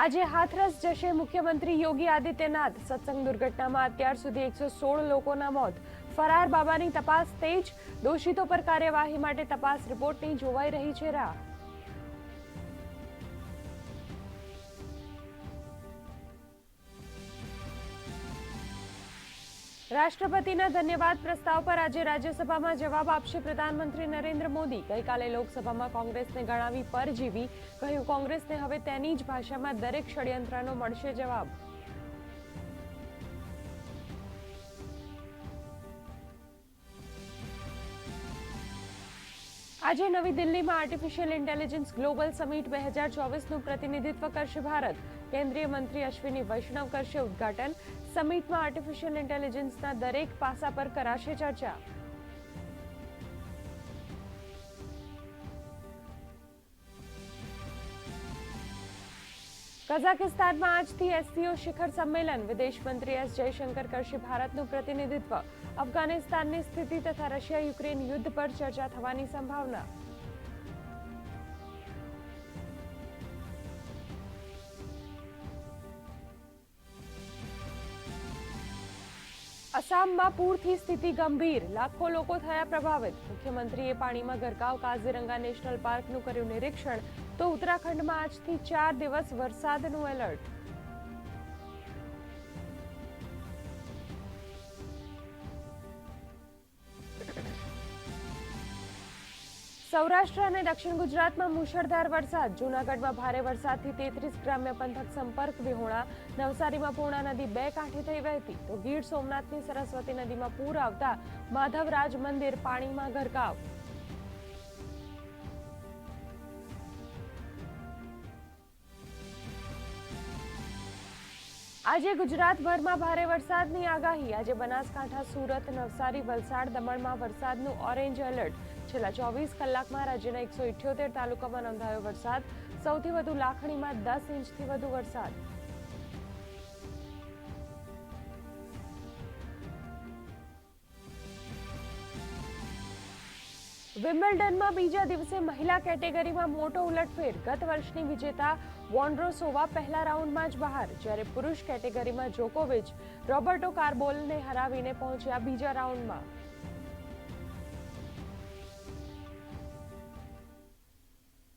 આજે હાથરસ જશે મુખ્યમંત્રી યોગી આદિત્યનાથ. સત્સંગ દુર્ઘટનામાં અત્યાર સુધી એકસો સોળ લોકોના મોત. ફરાર બાબાની તપાસ તેજ. દોષિતો પર કાર્યવાહી માટે તપાસ રિપોર્ટની જોવાઈ રહી છે રાહ. રાષ્ટ્રપતિના ધન્યવાદ પ્રસ્તાવ પર આજે રાજ્યસભામાં જવાબ આપશે પ્રધાનમંત્રી નરેન્દ્ર મોદી. ગઈકાલે લોકસભામાં કોંગ્રેસને ગણાવી પરજીવી. કહ્યું, કોંગ્રેસને હવે તેની જ ભાષામાં દરેક ષડયંત્રનો મળશે જવાબ. આજે નવી દિલ્હીમાં આર્ટિફિશિયલ ઇન્ટેલિજન્સ ગ્લોબલ સમિટ બે હજાર ચોવીસનું પ્રતિનિધિત્વ કરશે ભારત. કેન્દ્રીય મંત્રી અશ્વિની વૈષ્ણવ કરશે ઉદ્ઘાટન. સમિટમાં આર્ટિફિશિયલ ઇન્ટેલિજન્સના દરેક પાસા પર કરાશે ચર્ચા. કઝાકિસ્તાનમાં આજથી એસસીઓ શિખર સંમેલન. વિદેશ મંત્રી એસ જયશંકર કરશે ભારતનું પ્રતિનિધિત્વ. અફઘાનિસ્તાનની સ્થિતિ તથા રશિયા યુક્રેન યુદ્ધ પર ચર્ચા થવાની સંભાવના. અસામમાં પૂરથી સ્થિતિ ગંભીર. લાખો લોકો થયા પ્રભાવિત. મુખ્યમંત્રીએ પાણીમાં ગરકાવ, કાઝીરંગા નેશનલ પાર્કનું કર્યું નિરીક્ષણ. તો ઉત્તરાખંડમાં આજથી ચાર દિવસ વરસાદનું એલર્ટ. સૌરાષ્ટ્ર અને દક્ષિણ ગુજરાતમાં મુશળધાર વરસાદ. જૂનાગઢમાં ભારે વરસાદથી તેત્રીસ ગ્રામ્ય પંથક સંપર્ક વિહોણા. નવસારીમાં પૂર્ણા નદી બે કાંઠે થઈ વહેતી. તો ગીર સોમનાથની સરસ્વતી નદીમાં પૂર આવતા. માધવરાજ મંદિર પાણીમાં ગરકાવ. આજે ગુજરાતભરમાં ભારે વરસાદની આગાહી. આજે બનાસકાંઠા, સુરત, નવસારી, વલસાડ દમણમાં વરસાદનું ઓરેન્જ એલર્ટ. છેલ્લા ચોવીસ કલાકમાં રાજ્યના એકસો ઇઠ્યોતેર તાલુકામાં નોંધાયો વરસાદ. સૌથી વધુ લાખણીમાં દસ ઇંચથી વધુ વરસાદ. વિમ્બલ્ડનમાં બીજા દિવસે મહિલા કેટેગરીમાં મોટો ઉલટફેર. ગત વર્ષની વિજેતા વોન્ડ્રોસોવા પહેલા રાઉન્ડમાં જ બહાર, જ્યારે પુરુષ કેટેગરીમાં જોકોવિચ રોબર્ટો કાર્બોલને હરાવીને પહોંચ્યા બીજા રાઉન્ડમાં.